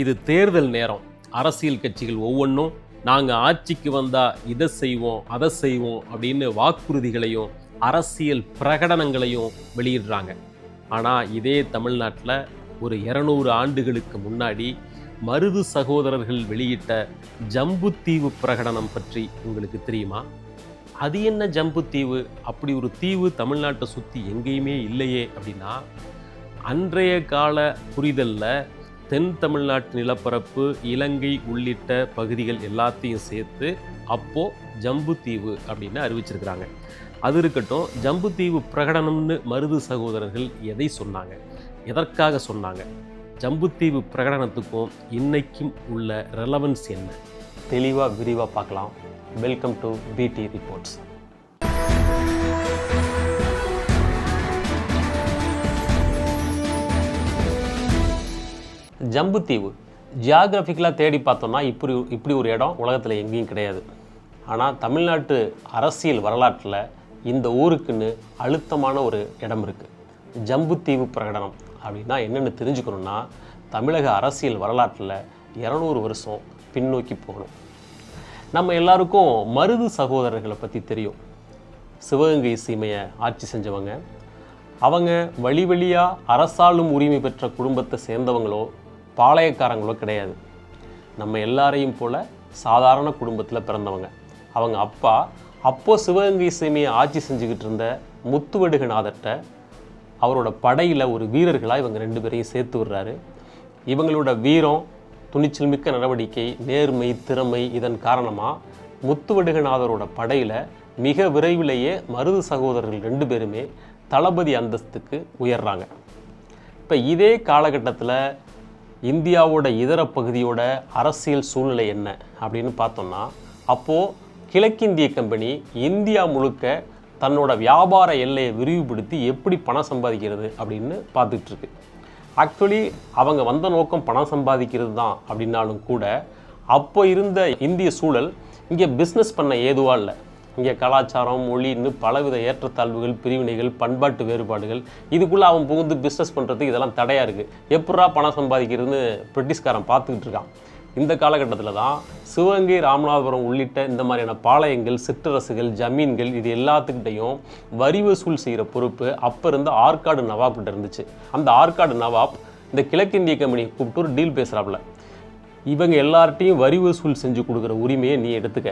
இது தேர்தல் நேரம். அரசியல் கட்சிகள் ஒவ்வொன்றும் நாங்கள் ஆட்சிக்கு வந்தால் இதை செய்வோம் அதை செய்வோம் அப்படின்னு வாக்குறுதிகளையும் அரசியல் பிரகடனங்களையும் வெளியிடுறாங்க. ஆனால் இதே தமிழ்நாட்டில் ஒரு இரநூறு ஆண்டுகளுக்கு முன்னாடி மருது சகோதரர்கள் வெளியிட்ட ஜம்புத்தீவு பிரகடனம் பற்றி உங்களுக்கு தெரியுமா? அது என்ன ஜம்புத்தீவு அப்படி ஒரு தீவு தமிழ்நாட்டை சுற்றி எங்கேயுமே இல்லையே அப்படின்னா அன்றைய கால புரிதலில் தென் தமிழ்நாட்டு நிலப்பரப்பு இலங்கை உள்ளிட்ட பகுதிகள் எல்லாத்தையும் சேர்த்து அப்போது ஜம்புத்தீவு அப்படின்னு அறிவிச்சிருக்கிறாங்க. அது இருக்கட்டும் ஜம்புத்தீவு பிரகடனம்னு மருது சகோதரர்கள் எதை சொன்னாங்க? எதற்காக சொன்னாங்க? ஜம்புத்தீவு பிரகடனத்துக்கும் இன்னைக்கும் உள்ள ரெலவன்ஸ் என்ன? தெளிவாக விரிவாக பார்க்கலாம். Welcome to PT reports Jambudvipa ஜியாகிரபிக்கலாக தேடி பார்த்தோம்னா இப்படி இப்படி ஒரு இடம் உலகத்தில் எங்கேயும் கிடையாது. ஆனால் தமிழ்நாட்டு அரசியல் வரலாற்றில் இந்த ஊருக்குன்னு அழுத்தமான ஒரு இடம் இருக்குது ஜம்புத்தீவு பிரகடனம். அப்படின்னா என்னென்னு தெரிஞ்சுக்கணுன்னா தமிழக அரசியல் வரலாற்றில் இரநூறு வருஷம் பின்னோக்கி போகணும். நம்ம எல்லாருக்கும் மருது சகோதரர்களை பற்றி தெரியும். சிவகங்கை சீமையை ஆட்சி செஞ்சவங்க. அவங்க வழி வழியாக அரசாளும் உரிமை பெற்ற குடும்பத்தை சேர்ந்தவங்களோ பாளையக்காரங்களோ கிடையாது. நம்ம எல்லாரையும் போல சாதாரண குடும்பத்தில் பிறந்தவங்க. அவங்க அப்பா அப்போ சிவகங்கை சீமையை ஆட்சி செஞ்சுக்கிட்டு இருந்த முத்துவடுகநாதர்கிட்ட அவரோட படையில் ஒரு வீரர்களாக இவங்க ரெண்டு பேரையும் சேர்த்து விடுறாரு. இவங்களோட வீரம் துணிச்சல் மிக்க நடவடிக்கை நேர்மை திறமை இதன் காரணமாக முத்துவடுகநாதரோட படையில் மிக விரைவிலேயே மருது சகோதரர்கள் ரெண்டு பேருமே தளபதி அந்தஸ்துக்கு உயர்றாங்க. இப்போ இதே காலகட்டத்தில் இந்தியாவோட இதர பகுதியோட அரசியல் சூழ்நிலை என்ன அப்படின்னு பார்த்தோம்னா அப்போது கிழக்கிந்திய கம்பெனி இந்தியா முழுக்க தன்னோட வியாபார எல்லையை விரிவுபடுத்தி எப்படி பணம் சம்பாதிக்கிறது அப்படின்னு பார்த்துட்ருக்கு. ஆக்சுவலி அவங்க வந்த நோக்கம் பணம் சம்பாதிக்கிறது தான் அப்படின்னாலும் கூட அப்போ இருந்த இந்திய சூழல் இங்கே பிஸ்னஸ் பண்ண ஏதுவா இல்லை. இங்கே கலாச்சாரம் மொழின்னு பலவித ஏற்றத்தாழ்வுகள் பிரிவினைகள் பண்பாட்டு வேறுபாடுகள். இதுக்குள்ளே அவன் புகுந்து பிஸ்னஸ் பண்ணுறதுக்கு இதெல்லாம் தடையாக இருக்குது எப்படா பணம் சம்பாதிக்கிறதுன்னு பிரிட்டிஷ்காரன் பார்த்துக்கிட்டு இருக்கான். இந்த காலகட்டத்தில் தான் சிவகங்கை ராமநாதபுரம் உள்ளிட்ட இந்த மாதிரியான பாளையங்கள் சிற்றரசுகள் ஜமீன்கள் இது எல்லாத்துக்கிட்டையும் வரி வசூல் செய்கிற பொறுப்பு அப்போ இருந்த ஆற்காடு நவாப்கிட்ட இருந்துச்சு. அந்த ஆற்காடு நவாப் இந்த கிழக்கிந்திய கம்பெனியை கூப்பிட்டு ஒரு டீல் பேசுகிறாப்புல இவங்க எல்லார்ட்டையும் வரி வசூல் செஞ்சு கொடுக்குற உரிமையை நீ எடுத்துக்க.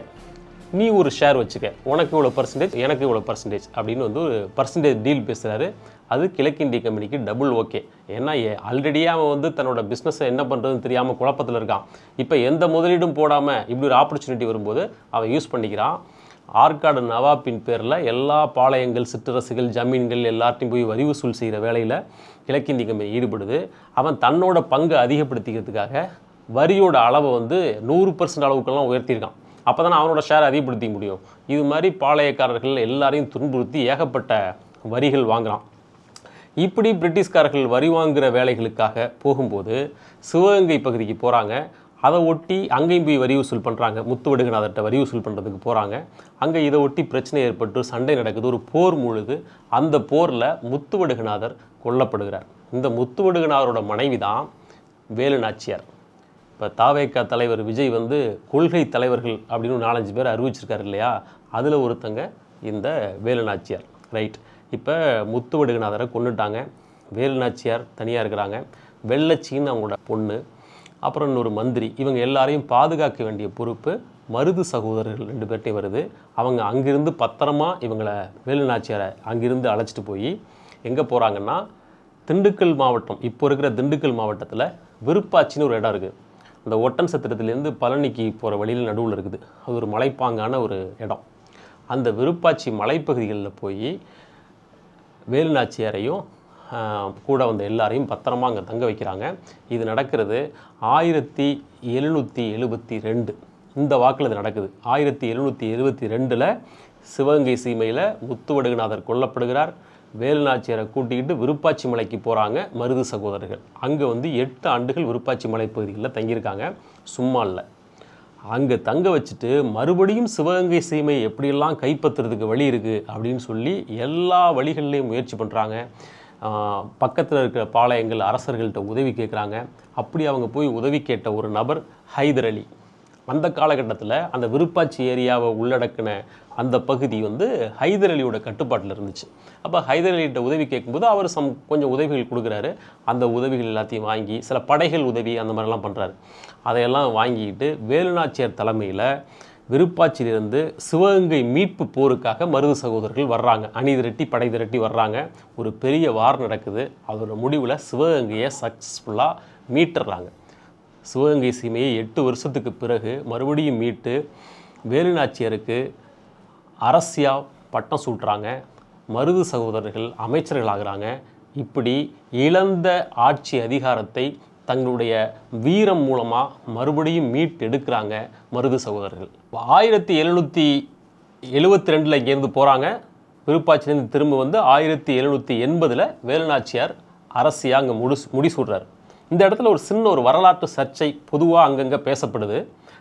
நீ ஒரு ஷேர் வச்சுக்க. உனக்கு இவ்வளோ பர்சன்டேஜ் எனக்கு இவ்வளோ பர்சன்டேஜ் அப்படின்னு வந்து ஒரு பர்சன்டேஜ் டீல் பேசுகிறாரு அது கிழக்கிந்திய கம்பெனிக்கு டபுள் ஓகே ஏன்னா ஆல்ரெடியே அவன் வந்து தன்னோட பிஸ்னஸை என்ன பண்ணுறதுன்னு தெரியாமல் குழப்பத்தில் இருக்கான். இப்போ எந்த முதலீடும் போடாமல் இப்படி ஒரு ஆப்பர்ச்சுனிட்டி வரும்போது அவன் யூஸ் பண்ணிக்கிறான். ஆற்காடு நவாப்பின் பேரில் எல்லா பாளையங்கள் சிற்றரசுகள் ஜமீன்கள் எல்லார்ட்டையும் போய் வரி வசூல் செய்கிற வேலையில் கிழக்கிந்திய கம்பெனி ஈடுபடுது. அவன் தன்னோட பங்கை அதிகப்படுத்திக்கிறதுக்காக வரியோட அளவை வந்து நூறு பர்சன்ட் அளவுக்கெல்லாம் உயர்த்தியிருக்கான். அப்போ தானே அவனோட ஷேர் அதிகப்படுத்திக்க முடியும். இது மாதிரி பாளையக்காரர்கள் எல்லாரையும் துன்புறுத்தி ஏகப்பட்ட வரிகள் வாங்குகிறான் இப்படி பிரிட்டிஷ்காரர்கள் வரி வாங்குகிற வேலைகளுக்காக போகும்போது சிவகங்கை பகுதிக்கு போகிறாங்க அதை ஒட்டி அங்கேயும் போய் வரி வசூல் பண்ணுறாங்க முத்துவடுகநாதர்கிட்ட வரி வசூல் பண்ணுறதுக்கு போகிறாங்க அங்கே இதை ஒட்டி பிரச்சனை ஏற்பட்டு சண்டை நடக்குது. ஒரு போர் முழுது அந்த போரில் முத்துவடுகநாதர் கொல்லப்படுகிறார். இந்த முத்துவடுகநாதரோட மனைவி தான் வேலு நாச்சியார் இப்போ தாவேக்கா தலைவர் விஜய் வந்து கொள்கை தலைவர்கள் அப்படின்னு நாலஞ்சு பேர் அறிவிச்சிருக்காரு இல்லையா? அதில் ஒருத்தங்க இந்த வேலுநாச்சியார். ரைட் இப்போ முத்துவடுகநாதரை கொண்டுட்டாங்க வேலுநாச்சியார் தனியாக இருக்கிறாங்க. வெள்ளச்சின்னு அவங்களோட பொண்ணு. அப்புறம் இன்னொரு மந்திரி. இவங்க எல்லாரையும் பாதுகாக்க வேண்டிய பொறுப்பு மருது சகோதரர்கள் ரெண்டு பேர்ட்டையும் வருது. அவங்க அங்கிருந்து பத்திரமா இவங்களை வேலுநாச்சியாரை அங்கிருந்து அழைச்சிட்டு போய் எங்கே போகிறாங்கன்னா திண்டுக்கல் மாவட்டம். இப்போ இருக்கிற திண்டுக்கல் மாவட்டத்தில் விருப்பாச்சின்னு ஒரு இடம் இருக்குது அந்த ஒட்டன் சத்திரத்துலேருந்து பழனிக்கு போகிற வழியில் நடுவில் இருக்குது. அது ஒரு மலைப்பாங்கான ஒரு இடம். அந்த விருப்பாச்சி மலைப்பகுதிகளில் போய் வேலுநாச்சியாரையும் கூட வந்த எல்லாரையும் பத்திரமா அங்கே தங்க வைக்கிறாங்க. இது நடக்கிறது ஆயிரத்தி எழுநூற்றி எழுபத்தி ரெண்டு. இந்த வாக்கில் இது நடக்குது. ஆயிரத்தி எழுநூற்றி எழுபத்தி ரெண்டில் சிவகங்கை சீமையில் முத்துவடுகநாதர் கொல்லப்படுகிறார். வேலுநாச்சியரை கூட்டிக்கிட்டு விருப்பாச்சி மலைக்கு போகிறாங்க மருது சகோதரர்கள். அங்கே வந்து எட்டு ஆண்டுகள் விருப்பாச்சி மலைப்பகுதிகளில் தங்கியிருக்காங்க. சும்மா இல்லை. அங்கே தங்க வச்சுட்டு மறுபடியும் சிவகங்கை சீமை எப்படியெல்லாம் கைப்பற்றுறதுக்கு வழி இருக்குது அப்படின்னு சொல்லி எல்லா வழிகள்லையும் முயற்சி பண்ணுறாங்க பக்கத்தில் இருக்கிற பாளையங்கள் அரசர்கள்ட்ட உதவி கேட்குறாங்க அப்படி அவங்க போய் உதவி கேட்ட ஒரு நபர் ஹைதர் அலி. அந்த காலகட்டத்தில் அந்த விருப்பாச்சி ஏரியாவை உள்ளடக்கின அந்த பகுதி வந்து ஹைதர் அலியோட கட்டுப்பாட்டில் இருந்துச்சு. அப்போ ஹைதர் அலிகிட்ட உதவி கேட்கும்போது அவர் சம் கொஞ்சம் உதவிகள் கொடுக்குறாரு. அந்த உதவிகள் எல்லாத்தையும் வாங்கி சில படைகள் உதவி அந்த மாதிரிலாம் பண்ணுறாரு அதையெல்லாம் வாங்கிக்கிட்டு வேலுநாச்சியார் தலைமையில் விருப்பாச்சியிலிருந்து சிவகங்கை மீட்பு போருக்காக மருது சகோதரர்கள் வர்றாங்க. அணி திரட்டி படை திரட்டி வர்றாங்க. ஒரு பெரிய வார் நடக்குது. அதோட முடிவில் சிவகங்கையை சக்ஸஸ்ஃபுல்லாக மீட்டுறாங்க. சிவகங்கை சீமையை எட்டு வருஷத்துக்கு பிறகு மறுபடியும் மீட்டு வேலுநாச்சியருக்கு அரசியா பட்டம் சூட்டுறாங்க. மருது சகோதரர்கள் அமைச்சர்கள் ஆகுறாங்க. இப்படி இழந்த ஆட்சி அதிகாரத்தை தங்களுடைய வீரம் மூலமாக மறுபடியும் மீட்டு எடுக்கிறாங்க மருது சகோதரர்கள். ஆயிரத்தி எழுநூற்றி எழுபத்தி ரெண்டில் இங்கேருந்து போகிறாங்க விருப்பாச்சிலேருந்து திரும்ப வந்து ஆயிரத்தி எழுநூற்றி எண்பதில் வேலுநாச்சியார் அரசியாக அங்கே முடி முடிசூடுறார். இந்த இடத்துல ஒரு சின்ன ஒரு வரலாற்று சர்ச்சை பொதுவாக அங்கங்கே பேசப்படுது.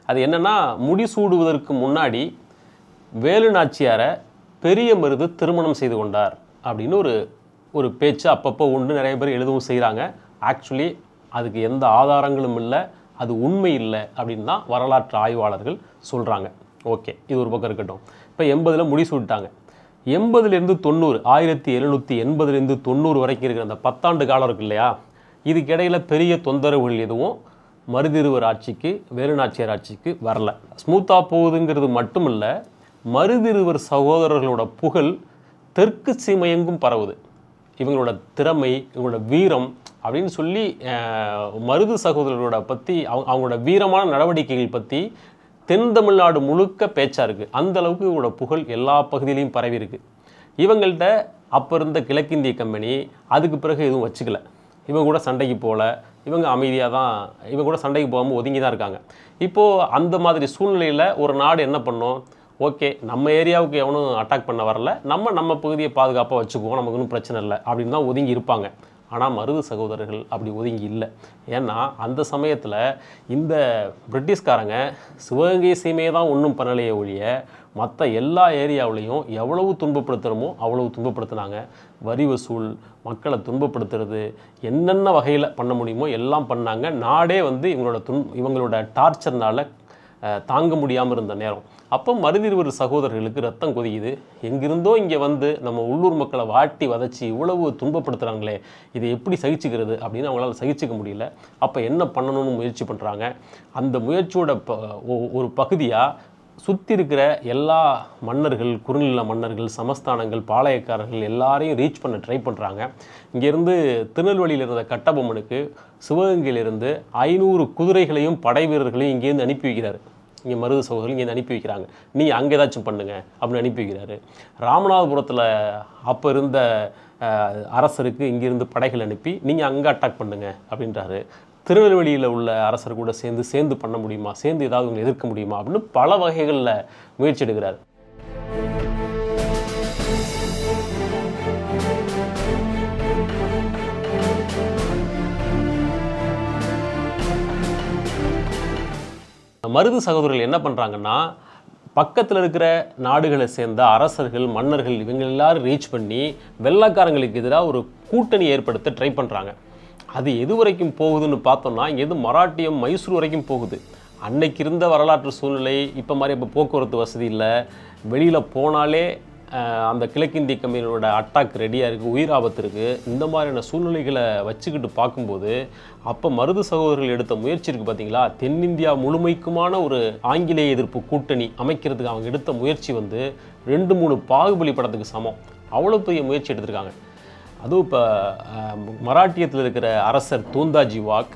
அது என்னென்னா முடிசூடுவதற்கு முன்னாடி வேலுநாச்சியாரை பெரிய மருது திருமணம் செய்து கொண்டார் அப்படின்னு ஒரு ஒரு பேச்சு அப்பப்போ உண்டு. நிறைய பேர் எழுதவும் செய்கிறாங்க ஆக்சுவலி அதுக்கு எந்த ஆதாரங்களும் இல்லை அது உண்மை இல்லை அப்படின்னு தான் வரலாற்று ஆய்வாளர்கள் சொல்கிறாங்க ஓகே இது ஒரு பக்கம் இருக்கட்டும். இப்போ எண்பதில் முடிசூட்டாங்க. எண்பதுலேருந்து தொண்ணூறு ஆயிரத்தி எழுநூற்றி எண்பதுலேருந்து தொண்ணூறு வரைக்கும் இருக்கிற அந்த பத்தாண்டு காலம் இருக்கு இல்லையா? இதுக்கிடையில் பெரிய தொந்தரவுகள் எதுவும் மருதிருவர் ஆட்சிக்கு வேலுநாச்சியார் ஆட்சிக்கு வரல. ஸ்மூத்தாக போகுதுங்கிறது மட்டும் இல்லை மருதிருவர் சகோதரர்களோட புகழ் தெற்கு சீமையெங்கும் பரவுது. இவங்களோட திறமை இவங்களோட வீரம் அப்படின்னு சொல்லி மருது சகோதரர்களோட பற்றி அவங்க அவங்களோட வீரமான நடவடிக்கைகள் பற்றி தென் தமிழ்நாடு முழுக்க பேச்சாக இருக்குது அந்தளவுக்கு இவங்களோட புகழ் எல்லா பகுதியிலையும் பரவி இருக்குது இவங்கள்ட்ட அப்போ இருந்த கிழக்கிந்திய கம்பெனி அதுக்கு பிறகு எதுவும் வச்சுக்கலை. இவங்க கூட சண்டைக்கு போகல. இவங்க அமைதியாக தான் இவங்க கூட சண்டைக்கு போகாமல் ஒதுங்கி தான் இருக்காங்க. இப்போது அந்த மாதிரி சூழ்நிலையில் ஒரு நாடு என்ன பண்ணும்? ஓகே நம்ம ஏரியாவுக்கு எவனும் அட்டாக் பண்ண வரல. நம்ம நம்ம பகுதியை பாதுகாப்பாக வச்சுக்குவோம். நமக்கு ஒன்றும் பிரச்சனை இல்லை. அப்படின்னு தான் ஒதுங்கி இருப்பாங்க. ஆனால் மருது சகோதரர்கள் அப்படி ஒதுங்கி இல்லை. ஏன்னா அந்த சமயத்தில் இந்த பிரிட்டிஷ்காரங்க சிவகங்கை சீமையை தான் ஒன்றும் பண்ணலையே ஒழிய மற்ற எல்லா ஏரியாவுலேயும் எவ்வளவு துன்பப்படுத்துகிறோமோ அவ்வளவு துன்பப்படுத்தினாங்க. வரி வசூல் மக்களை துன்பப்படுத்துறது என்னென்ன வகையில் பண்ண முடியுமோ எல்லாம் பண்ணாங்க. நாடே வந்து இவங்களோட துன் இவங்களோட டார்ச்சர்னால் தாங்க முடியாமல் இருந்த நேரம். அப்போ மருதிருவர் சகோதரர்களுக்கு ரத்தம் கொதிக்குது. எங்கிருந்தோ இங்கே வந்து நம்ம உள்ளூர் மக்களை வாட்டி வதச்சி இவ்வளவு துன்பப்படுத்துகிறாங்களே இதை எப்படி சகிச்சுக்கிறது அப்படின்னு அவங்களால சகிச்சுக்க முடியல. அப்போ என்ன பண்ணணும்னு முயற்சி பண்ணுறாங்க அந்த முயற்சியோட ப ஒ- ஒரு பகுதியாக சுற்றி இருக்கிற எல்லா மன்னர்கள் குறுநில மன்னர்கள் சமஸ்தானங்கள் பாளையக்காரர்கள் எல்லாரையும் ரீச் பண்ண ட்ரை பண்ணுறாங்க இங்கேருந்து திருநெல்வேலியில் இருந்த கட்டபொம்மனுக்கு சிவகங்கையிலிருந்து ஐநூறு குதிரைகளையும் படை வீரர்களையும் இங்கேருந்து அனுப்பி வைக்கிறார். இங்கே மருது சகோதரர்கள் இங்கே அனுப்பி வைக்கிறாங்க. நீ அங்கே ஏதாச்சும் பண்ணுங்க அப்படின்னு அனுப்பி வைக்கிறாரு. ராமநாதபுரத்தில் அப்போ இருந்த அரசருக்கு இங்கிருந்து படைகள் அனுப்பி நீங்கள் அங்கே அட்டாக் பண்ணுங்க அப்படின்றாரு. திருநெல்வேலியில் உள்ள அரசர் கூட சேர்ந்து சேர்ந்து பண்ண முடியுமா? சேர்ந்து ஏதாவது உங்களை எதிர்க்க முடியுமா? அப்படின்னு பல வகைகளில் முயற்சி எடுக்கிறார். மருது சகோதரர்கள் என்ன பண்ணுறாங்கன்னா பக்கத்தில் இருக்கிற நாடுகளை சேர்ந்த அரசர்கள் மன்னர்கள் இவங்க எல்லாரும் ரீச் பண்ணி வெள்ளைக்காரங்களுக்கு எதிராக ஒரு கூட்டணி ஏற்படுத்த ட்ரை பண்ணுறாங்க அது எது வரைக்கும் போகுதுன்னு பார்த்தோம்னா இங்கேருந்து மராட்டியம் மைசூர் வரைக்கும் போகுது. அன்னைக்கு இருந்த வரலாற்று சூழ்நிலை இப்போ மாதிரி இப்போ போக்குவரத்து வசதி இல்லை. வெளியில் போனாலே அந்த கிழக்கிந்திய கம்பெனியோட அட்டாக் ரெடியாக இருக்குது உயிர் ஆபத்து இருக்குது இந்த மாதிரியான சூழ்நிலைகளை வச்சுக்கிட்டு பார்க்கும்போது அப்போ மருது சகோதரர்கள் எடுத்த முயற்சி இருக்குது பார்த்தீங்களா தென்னிந்தியா முழுமைக்குமான ஒரு ஆங்கிலேய எதிர்ப்பு கூட்டணி அமைக்கிறதுக்கு அவங்க எடுத்த முயற்சி வந்து ரெண்டு மூணு பாகுபலி படத்துக்கு சமம். அவ்வளோ பெரிய முயற்சி எடுத்திருக்காங்க. அதுவும் இப்போ மராட்டியத்தில் இருக்கிற அரசர் தூந்தாஜி வாக்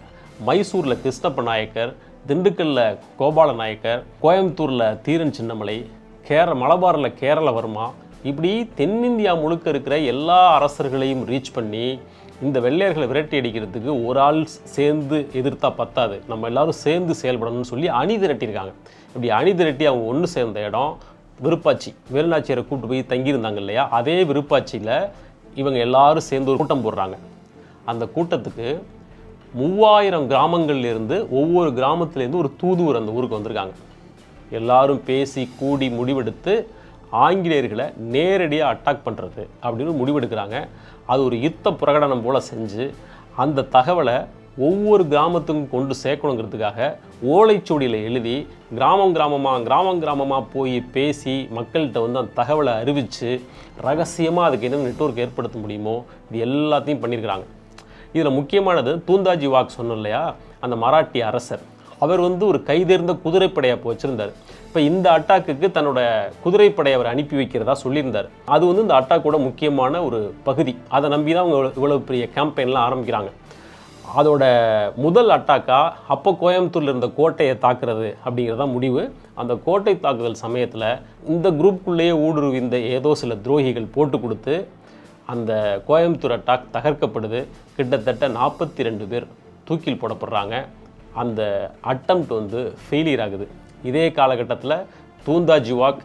மைசூரில் கிருஷ்ணப்ப நாயக்கர் திண்டுக்கல்லில் கோபால நாயக்கர் கோயம்புத்தூரில் தீரன் சின்னமலை கேர மலபாரில் கேரளவர்மா இப்படி தென்னிந்தியா முழுக்க இருக்கிற எல்லா அரசர்களையும் ரீச் பண்ணி இந்த வெள்ளையர்களை விரட்டி அடிக்கிறதுக்கு ஒரு ஆள் சேர்ந்து எதிர்த்தா பத்தாது. நம்ம எல்லாரும் சேர்ந்து செயல்படணும்னு சொல்லி அணி திரட்டியிருக்காங்க. இப்படி அணி திரட்டி அவங்க ஒன்று சேர்ந்த இடம் விருப்பாச்சி. வேலுநாச்சியரை கூட்டு போய் தங்கியிருந்தாங்க இல்லையா? அதே விருப்பாச்சியில் இவங்க எல்லாரும் சேர்ந்து ஒரு கூட்டம் போடுறாங்க. அந்த கூட்டத்துக்கு மூவாயிரம் கிராமங்கள்லேருந்து ஒவ்வொரு கிராமத்துலேருந்து ஒரு தூதுவர் அந்த ஊருக்கு வந்திருக்காங்க. எல்லாரும் பேசி கூடி முடிவெடுத்து ஆங்கிலேயர்களை நேரடியாக அட்டாக் பண்ணுறது அப்படின்னு முடிவெடுக்கிறாங்க அது ஒரு யுத்த பிரகடனம் போல் செஞ்சு அந்த தகவலை ஒவ்வொரு கிராமத்துக்கும் கொண்டு சேர்க்கணுங்கிறதுக்காக ஓலைச்சுவடியில் எழுதி கிராமம் கிராமமாக கிராமம் கிராமமாக போய் பேசி மக்கள்கிட்ட வந்து அந்த தகவலை அறிவித்து ரகசியமாக அதுக்கு என்ன நெட்வொர்க் ஏற்படுத்த முடியுமோ இது எல்லாத்தையும் பண்ணியிருக்கிறாங்க. இதில் முக்கியமானது தூந்தாஜி வாக் சொன்னோம் இல்லையா? அந்த மராட்டி அரசர். அவர் வந்து ஒரு கைதேர்ந்த குதிரைப்படையை அப்போ வச்சுருந்தார். இப்போ இந்த அட்டாக்குக்கு தன்னோட குதிரைப்படையை அவர் அனுப்பி வைக்கிறதா சொல்லியிருந்தார். அது வந்து இந்த அட்டாக்கோட முக்கியமான ஒரு பகுதி. அதை நம்பி தான் அவங்க இவ்வளவு- பெரிய கேம்பெயின்லாம் ஆரம்பிக்கிறாங்க. அதோட முதல் அட்டாக்காக அப்போ கோயம்புத்தூரில் இருந்த கோட்டையை தாக்குறது அப்படிங்கிறதா முடிவு. அந்த கோட்டை தாக்குதல் சமயத்தில் இந்த குரூப்புக்குள்ளேயே ஊடுருவி இந்த ஏதோ சில துரோகிகள் போட்டு கொடுத்து அந்த கோயம்புத்தூர் அட்டாக் தகர்க்கப்படுது. கிட்டத்தட்ட நாற்பத்தி ரெண்டு பேர் தூக்கில் போடப்படுறாங்க. அந்த அட்டம்ப்ட் வந்து ஃபெயிலியர் ஆகுது. இதே காலகட்டத்தில் தூந்தா ஜிவாக்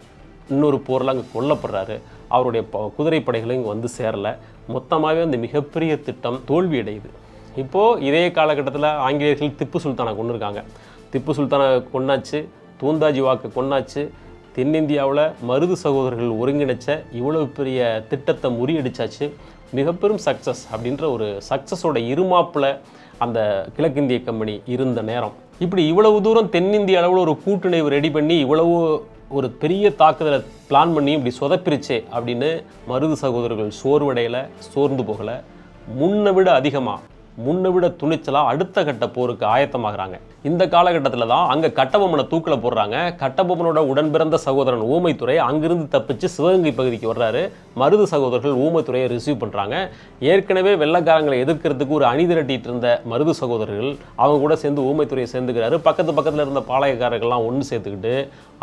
இன்னொரு போரில் அங்கே கொல்லப்படுறாரு. அவருடைய ப- குதிரைப்படைகளும் இங்கே வந்து சேரல. மொத்தமாகவே அந்த மிகப்பெரிய திட்டம் தோல்வி அடையுது இப்போது இதே காலகட்டத்தில் ஆங்கிலேயர்கள் திப்பு சுல்தானை கொண்டு இருக்காங்க திப்பு சுல்தானை கொன்னாச்சு தூந்தாஜி வாக்கை கொன்னாச்சு. தென்னிந்தியாவில் மருது சகோதரர்கள் ஒருங்கிணைச்ச இவ்வளவு பெரிய திட்டத்தை முறியடிச்சாச்சு. மிகப்பெரும் சக்ஸஸ் அப்படின்ற ஒரு சக்ஸஸோட இருமாப்பில் அந்த கிழக்கிந்திய கம்பெனி இருந்த நேரம். இப்படி இவ்வளவு தூரம் தென்னிந்திய அளவில் ஒரு கூட்டுணைவு ரெடி பண்ணி இவ்வளவு ஒரு பெரிய தாக்குதலை பிளான் பண்ணி இப்படி சொதப்பிருச்சே அப்படின்னு மருது சகோதரர்கள் சோர்வடையலை சோர்ந்து போகலை. முன்னை விட அதிகமாக முன்னை விட துணிச்சலாக அடுத்த கட்ட போருக்கு ஆயத்தமாகறாங்க. இந்த காலகட்டத்தில் தான் அங்கே கட்டபொம்மனை தூக்கில் போடுறாங்க. கட்டபொம்மனோட உடன்பிறந்த சகோதரன் ஊமைத்துறை அங்கிருந்து தப்பிச்சு சிவகங்கை பகுதிக்கு வர்றாரு. மருது சகோதரர்கள் ஊமைத்துறையை ரிசீவ் பண்ணுறாங்க ஏற்கனவே வெள்ளக்காரங்களை எதிர்க்கிறதுக்கு ஒரு அணி திரட்டிட்டு இருந்த மருது சகோதரர்கள் அவங்க கூட சேர்ந்து ஊமைத்துறையை சேர்ந்துக்கிறாரு. பக்கத்து பக்கத்தில் இருந்த பாளையக்காரர்கள்லாம் ஒன்று சேர்த்துக்கிட்டு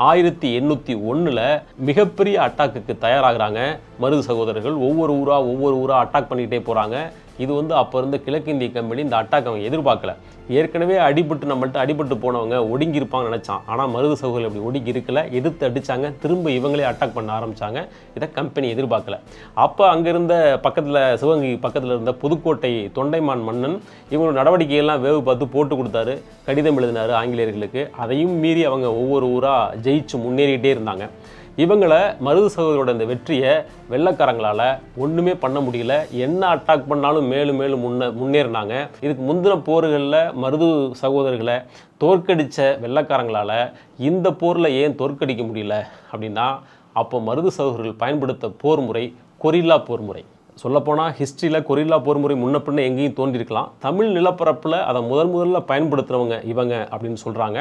ஆயிரத்தி எண்ணூற்றி ஒன்றில் மிகப்பெரிய அட்டாக்குக்கு தயாராகிறாங்க. மருது சகோதரர்கள் ஒவ்வொரு ஊராக ஒவ்வொரு ஊராக அட்டாக் பண்ணிக்கிட்டே போகிறாங்க இது வந்து அப்போ இருந்த கிழக்கிந்திய கம்பெனி இந்த அட்டாக் அவங்க எதிர்பார்க்கல. ஏற்கனவே அடிபட்டு நம்மள்ட்ட அடிபட்டு போனவங்க ஒடுங்கி இருப்பாங்கன்னு நினச்சான். ஆனால் மருது சகோதரர்கள் அப்படி ஒடுங்கி இருக்கல எதிர்த்து அடிச்சாங்க திரும்ப இவங்களே அட்டாக் பண்ண ஆரம்பித்தாங்க இதை கம்பெனி எதிர்பார்க்கல. அப்போ அங்கே இருந்த பக்கத்தில் சிவகங்கை பக்கத்தில் இருந்த புதுக்கோட்டை தொண்டைமான் மன்னன் இவங்களோட நடவடிக்கையெல்லாம் வேவு பார்த்து போட்டு கொடுத்தாரு. கடிதம் எழுதினாரு ஆங்கிலேயர்களுக்கு. அதையும் மீறி அவங்க ஒவ்வொரு ஊராக ஜெயிச்சு முன்னேறிக்கிட்டே இருந்தாங்க. இவங்களை மருது சகோதரோட இந்த வெற்றியை வெள்ளக்காரங்களால் ஒன்றுமே பண்ண முடியல. என்ன அட்டாக் பண்ணாலும் மேலும் மேலும் முன்ன முன்னேறினாங்க. இதுக்கு முந்தின போர்களில் மருது சகோதரர்களை தோற்கடித்த வெள்ளக்காரங்களால் இந்த போரில் ஏன் தோற்கடிக்க முடியல அப்படின்னா அப்போ மருது சகோதரர்கள் பயன்படுத்த போர் முறை கொரில்லா போர் முறை. சொல்லப்போனால் ஹிஸ்ட்ரியில் கொரில்லா போர் முறை முன்ன பின்ன எங்கேயும் தோன்றியிருக்கலாம். தமிழ் நிலப்பரப்பில் அதை முதன் முதல்ல பயன்படுத்துகிறவங்க இவங்க அப்படின்னு சொல்கிறாங்க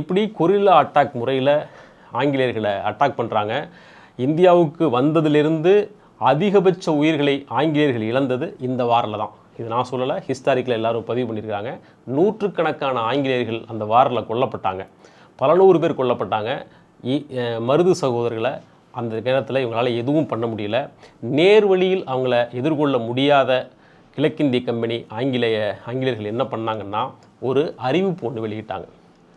இப்படி கொரில்லா அட்டாக் முறையில் ஆங்கிலேயர்களை அட்டாக் பண்ணுறாங்க இந்தியாவுக்கு வந்ததிலிருந்து அதிகபட்ச உயிர்களை ஆங்கிலேயர்கள் இழந்தது இந்த வாரில் தான். இது நான் சொல்லலை ஹிஸ்டாரிக்கில் எல்லாரும் பதிவு பண்ணியிருக்காங்க நூற்றுக்கணக்கான ஆங்கிலேயர்கள் அந்த வாரில் கொல்லப்பட்டாங்க. பல நூறு பேர் கொல்லப்பட்டாங்க. இ- மருது சகோதரர்களை அந்த நேரத்தில் இவங்களால் எதுவும் பண்ண முடியல. நேர்வழியில் அவங்கள எதிர்கொள்ள முடியாத கிழக்கிந்திய கம்பெனி ஆங்கிலேய ஆங்கிலேயர்கள் என்ன பண்ணாங்கன்னா ஒரு அறிவிப்பு ஒன்று வெளியிட்டாங்க.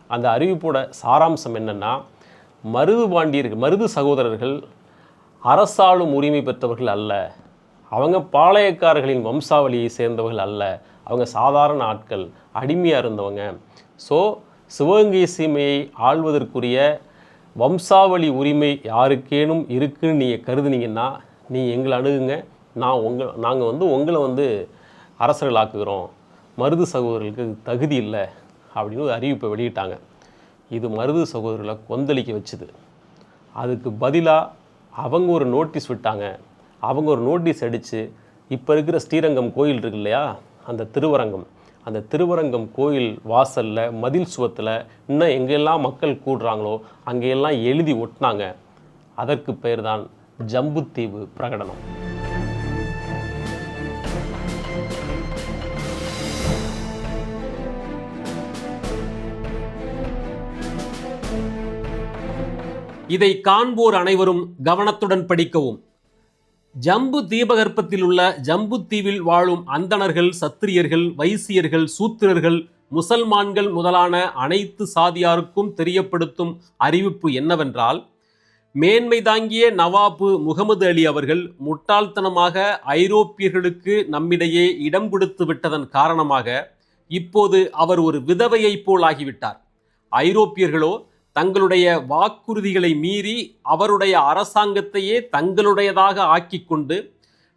அந்த அறிவிப்போட சாராம்சம் என்னென்னா மருது பாண்டியர்கள் மருது சகோதரர்கள் அரசாளும் உரிமை பெற்றவர்கள் அல்ல. அவங்க பாளையக்காரர்களின் வம்சாவளியை சேர்ந்தவர்கள் அல்ல. அவங்க சாதாரண ஆட்கள் அடிமையாக இருந்தவங்க. ஸோ சிவகங்கை சீமையை ஆள்வதற்குரிய வம்சாவளி உரிமை யாருக்கேனும் இருக்குன்னு நீங்கள் கருதுனீங்கன்னா நீ எங்களை அணுகுங்க. நான் உங்கள் நாங்கள் வந்து உங்களை வந்து அரசர்களாக்குகிறோம். மருது சகோதரர்களுக்கு தகுதி இல்லை. அப்படின்னு ஒரு அறிவிப்பை வெளியிட்டாங்க. இது மருது சகோதரர்களை கொந்தளிக்க வச்சுது. அதுக்கு பதிலாக அவங்க ஒரு நோட்டீஸ் விட்டாங்க. அவங்க ஒரு நோட்டீஸ் அடித்து இப்போ இருக்கிற ஸ்ரீரங்கம் கோயில் இருக்கு இல்லையா? அந்த திருவரங்கம். அந்த திருவரங்கம் கோயில் வாசலில் மதில் சுவத்தில் இன்னும் எங்கெல்லாம் மக்கள் கூடுறாங்களோ அங்கெல்லாம் எழுதி ஒட்டினாங்க. அதற்கு பெயர் தான் ஜம்புத்தீவு பிரகடனம். இதை காண்போர் அனைவரும் கவனத்துடன் படிக்கவும். ஜம்பு தீபகற்பத்தில் உள்ள ஜம்பு தீவில் வாழும் அந்தணர்கள் சத்திரியர்கள் வைசியர்கள் சூத்திரர்கள் முசல்மான்கள் முதலான அனைத்து சாதியாருக்கும் தெரியப்படுத்தும் அறிவிப்பு என்னவென்றால் மேன்மை தாங்கிய நவாபு முகமது அலி அவர்கள் முட்டாள்தனமாக ஐரோப்பியர்களுக்கு நம்மிடையே இடம் கொடுத்து விட்டதன் காரணமாக இப்போது அவர் ஒரு விதவையைப் போல் ஆகிவிட்டார் ஐரோப்பியர்களோ தங்களுடைய வாக்குறுதிகளை மீறி அவருடைய அரசாங்கத்தையே தங்களுடையதாக ஆக்கி கொண்டு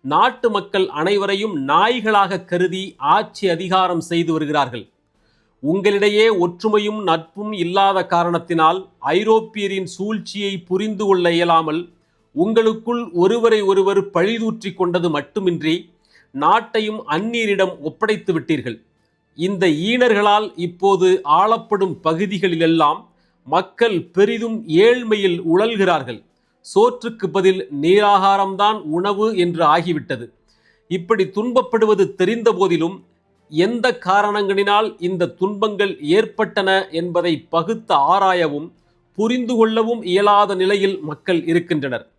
நாட்டு மக்கள் அனைவரையும் நாய்களாக கருதி ஆட்சி அதிகாரம் செய்து வருகிறார்கள். உங்களிடையே ஒற்றுமையும் நட்பும் இல்லாத காரணத்தினால் ஐரோப்பியரின் சூழ்ச்சியை புரிந்து கொள்ள இயலாமல் உங்களுக்குள் ஒருவரை ஒருவர் பழிதூற்றி கொண்டது மட்டுமின்றி நாட்டையும் அந்நீரிடம் ஒப்படைத்து விட்டீர்கள். இந்த ஈனர்களால் இப்போது ஆளப்படும் பகுதிகளிலெல்லாம் மக்கள் பெரிதும் ஏழ்மையில் உழல்கிறார்கள். சோற்றுக்கு பதில் நீராகாரம்தான் உணவு என்று ஆகிவிட்டது. இப்படி துன்பப்படுவது தெரிந்த போதிலும் எந்த காரணங்களினால் இந்த துன்பங்கள் ஏற்பட்டன என்பதை பகுத்து ஆராயவும் புரிந்து கொள்ளவும் இயலாத நிலையில் மக்கள் இருக்கின்றனர்.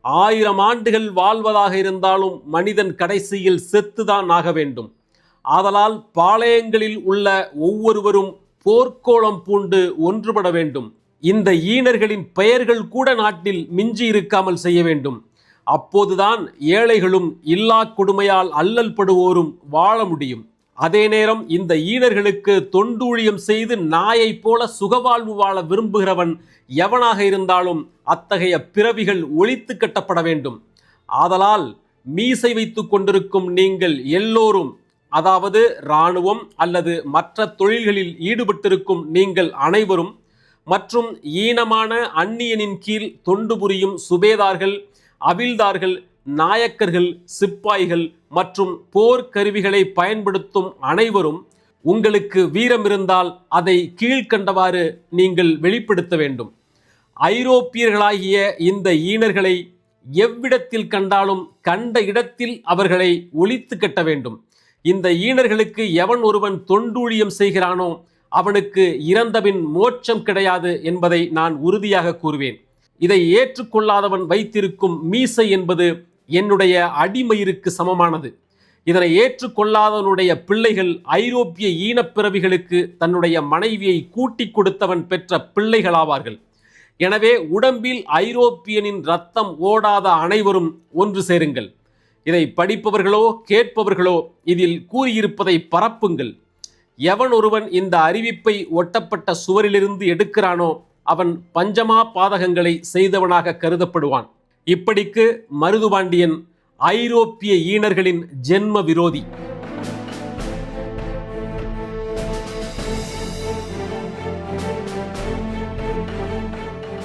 ஆயிரம் ஆண்டுகள் வாழ்வதாக இருந்தாலும் மனிதன் கடைசியில் செத்துதான் ஆக வேண்டும். ஆதலால் பாளையங்களில் உள்ள ஒவ்வொருவரும் போர்க்கோளம் பூண்டு ஒன்றுபட வேண்டும். இந்த ஈனர்களின் பெயர்கள் கூட நாட்டில் மிஞ்சி இருக்காமல் செய்ய வேண்டும். அப்போதுதான் ஏழைகளும் இல்லா கொடுமையால் அல்லல் படுவோரும் வாழ முடியும். அதே நேரம் இந்த ஈனர்களுக்கு தொண்டூழியம் செய்து நாயைப் போல சுகவாழ்வு வாழ விரும்புகிறவன் எவனாக இருந்தாலும் அத்தகைய பிறவிகள் ஒழித்து கட்டப்பட வேண்டும். ஆதலால் மீசை வைத்துக் கொண்டிருக்கும் நீங்கள் எல்லோரும் அதாவது இராணுவம் அல்லது மற்ற தொழில்களில் ஈடுபட்டிருக்கும் நீங்கள் அனைவரும் மற்றும் ஈனமான அந்நியனின் கீழ் தொண்டு புரியும் சுபேதார்கள் அவிழ்தார்கள் நாயக்கர்கள் சிப்பாய்கள் மற்றும் போர் கருவிகளை பயன்படுத்தும் அனைவரும் உங்களுக்கு வீரம் இருந்தால் அதை கீழ்கண்டவாறு நீங்கள் வெளிப்படுத்த வேண்டும். ஐரோப்பியர்களாகிய இந்த ஈனர்களை எவ்விடத்தில் கண்டாலும் கண்ட இடத்தில் அவர்களை ஒழித்து கட்ட வேண்டும். இந்த ஈனர்களுக்கு எவன் ஒருவன் தொண்டூழியம் செய்கிறானோ அவனுக்கு இறந்தபின் மோட்சம் கிடையாது என்பதை நான் உறுதியாக கூறுவேன். இதை ஏற்றுக்கொள்ளாதவன் வைத்திருக்கும் மீசை என்பது என்னுடைய அடிமயிருக்கு சமமானது. இதனை ஏற்றுக்கொள்ளாதவனுடைய பிள்ளைகள் ஐரோப்பிய ஈனப்பிறவிகளுக்கு தன்னுடைய மனைவியை கூட்டிக் கொடுத்தவன் பெற்ற பிள்ளைகளாவார்கள். எனவே உடம்பில் ஐரோப்பியனின் ரத்தம் ஓடாத அனைவரும் ஒன்று சேருங்கள். இதை படிப்பவர்களோ கேட்பவர்களோ இதில் கூறியிருப்பதை பரப்புங்கள். எவன் ஒருவன் இந்த அறிவிப்பை ஒட்டப்பட்ட சுவரிலிருந்து எடுக்கிறானோ அவன் பஞ்சமா பாதகங்களை செய்தவனாக கருதப்படுவான். இப்படிக்கு மருதுபாண்டியன் ஐரோப்பிய ஈனர்களின் ஜென்ம விரோதி.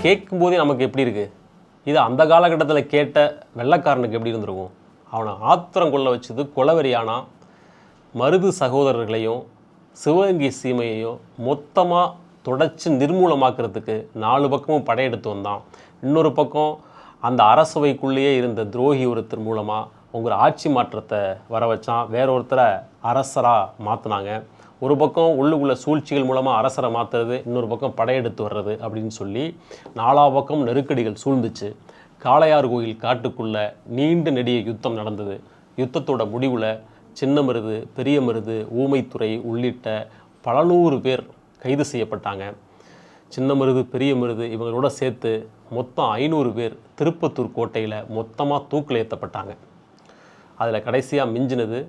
கேட்கும்போதே நமக்கு எப்படி இருக்கு? இது அந்த காலகட்டத்தில் கேட்ட வெள்ளைக்காரனுக்கு எப்படி இருந்திருக்கும்? அவனை ஆத்திரம் கொள்ள வச்சது கொலவெறியானா? மருது சகோதரர்களையும் சிவகங்கை சீமையையும் மொத்தமாக தொடச்சி நிர்மூலமாக்குறதுக்கு நாலு பக்கமும் படையெடுத்து வந்தான். இன்னொரு பக்கம் அந்த அரசவைக்குள்ளேயே இருந்த துரோகி ஒருத்தர் மூலமாக உங்கள் ஆட்சி மாற்றத்தை வர வச்சான். வேற ஒருத்தரை அரசராக மாற்றினாங்க ஒரு பக்கம் உள்ளுக்குள்ள சூழ்ச்சிகள் மூலமாக அரசரை மாற்றுறது இன்னொரு பக்கம் படையெடுத்து வர்றது அப்படின்னு சொல்லி நாலா பக்கம் நெருக்கடிகள் சூழ்ந்துச்சு. காளையார் கோயில் காட்டுக்குள்ள நீண்ட நெடிய யுத்தம் நடந்தது. யுத்தத்தோட முடிவில் சின்ன மருது பெரிய மருது ஊமைத்துறை உள்ளிட்ட பல நூறு பேர் கைது செய்யப்பட்டாங்க. சின்ன மருது பெரிய மருது இவங்களோட சேர்த்து மொத்தம் ஐநூறு பேர் திருப்பத்தூர் கோட்டையில் மொத்தமாக தூக்கில் ஏற்றப்பட்டாங்க அதில் கடைசியாக மிஞ்சினது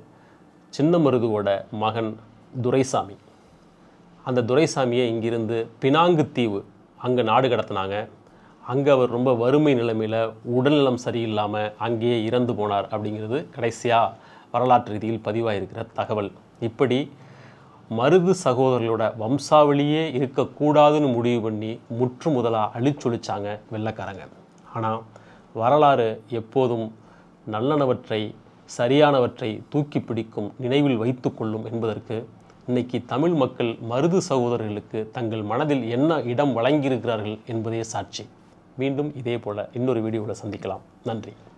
சின்ன மருதுவோட மகன் துரைசாமி. அந்த துரைசாமியை இங்கிருந்து பினாங்கு தீவு அங்கே நாடு கடத்தினாங்க. அங்கே அவர் ரொம்ப வறுமை நிலைமையில் உடல்நலம் சரியில்லாமல் அங்கேயே இறந்து போனார் அப்படிங்கிறது கடைசியாக வரலாற்று ரீதியில் பதிவாயிருக்கிற தகவல். இப்படி மருது சகோதரர்களோட வம்சாவளியே இருக்கக்கூடாதுன்னு முடிவு பண்ணி முற்று முதலாக அழிச்சொழிச்சாங்க வெள்ளக்காரங்க. ஆனால் வரலாறு எப்போதும் நல்லனவற்றை சரியானவற்றை தூக்கி பிடிக்கும் நினைவில் வைத்து கொள்ளும் என்பதற்கு இன்னைக்கு தமிழ் மக்கள் மருது சகோதரர்களுக்கு தங்கள் மனதில் என்ன இடம் வழங்கியிருக்கிறார்கள் என்பதே சாட்சி. மீண்டும் இதே போல் இன்னொரு வீடியோவில் சந்திக்கலாம். நன்றி.